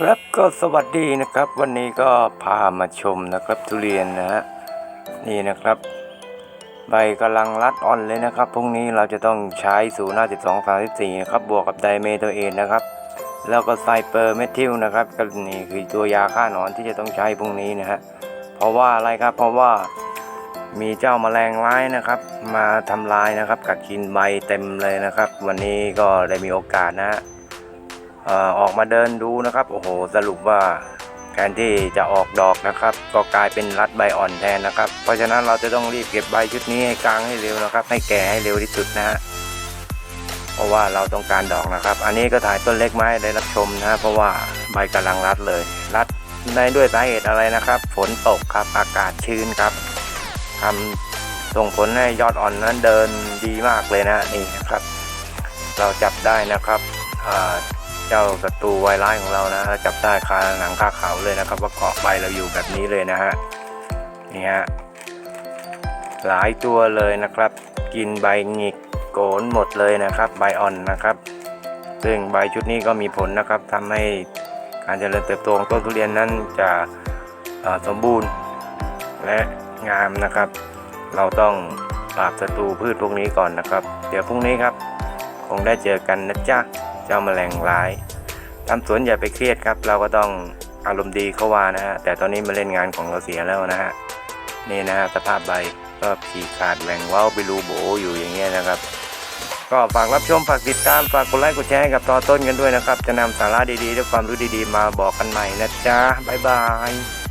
ครับก็สวัสดีนะครับ วันนี้ก็พามาชมนะครับทุเรียนนะฮะนี่นะครับ ใบกำลังรัดอ่อนเลยนะครับพรุ่งนี้เราจะต้องใช้สูหน้า12 34นะครับบวกกับไดเมโทเอนนะครับ แล้วก็ไซเปอร์เมทิลนะครับก็นี่คือตัวยาฆ่าหนอนที่จะต้องใช้พรุ่งนี้นะฮะเพราะว่าอะไรครับเพราะว่ามีเจ้าแมลงร้ายนะครับ มาทำลายนะครับกัดกินใบเต็มเลยนะครับ วันนี้ก็ได้มีโอกาสนะฮะ ออกมาเดินดูนะครับโอ้โหสรุปว่าแทนที่จะออกดอกนะครับ ก็กลายเป็นรัดใบอ่อนแทนนะครับ เพราะฉะนั้นเราจะต้องรีบเก็บใบชุดนี้ให้กลางให้เร็วนะครับ ให้แก่ให้เร็วที่สุดนะฮะเพราะว่าเราต้องการดอกนะครับ อันนี้ก็ถ่ายต้นเล็กไม้ได้รับชมนะฮะเพราะว่าใบกำลังรัดเลย รัดได้ด้วยสาเหตุอะไรนะครับ ฝนตกครับอากาศชื้นครับทำส่งผลให้ยอดอ่อนนั้นเดินดีมากเลยนะนี่นะครับ เราจับได้นะครับ เจ้าศัตรูไวร้ายของเรานะจับได้คาหนังคาเขาเลยนะครับ ว่าเกาะใบเราอยู่แบบนี้เลยนะฮะนี่ฮะหลายตัวเลยนะครับ กินใบหงิกโกนหมดเลยนะครับ ใบอ่อนนะครับ ซึ่งใบชุดนี้ก็มีผลนะครับทำให้การเจริญเติบโตของต้นทุเรียนนั้นจะสมบูรณ์ และงามนะครับ เราต้องปราบศัตรูพืชพวกนี้ก่อนนะครับ เดี๋ยวพรุ่งนี้ครับ คงได้เจอกันนะจ๊ะ เจ้าแมลงร้ายทำสวนอย่าไปเครียดครับ เราก็ต้องอารมณ์ดีเขาว่านะฮะแต่ตอนนี้มาเล่นงานของเราเสียแล้วนะฮะนี่นะฮะสภาพใบก็ขีดขาดแหว่งเว้าไปรูโบอยู่อย่างเงี้ยนะครับ ก็ฝากรับชมฝากติดตามฝากกดไลค์กดแชร์ให้กับต่อต้นกันด้วยนะครับ จะนำสาระดีๆและความรู้ดีๆ มาบอกกันใหม่นะจ๊ะบ๊ายบาย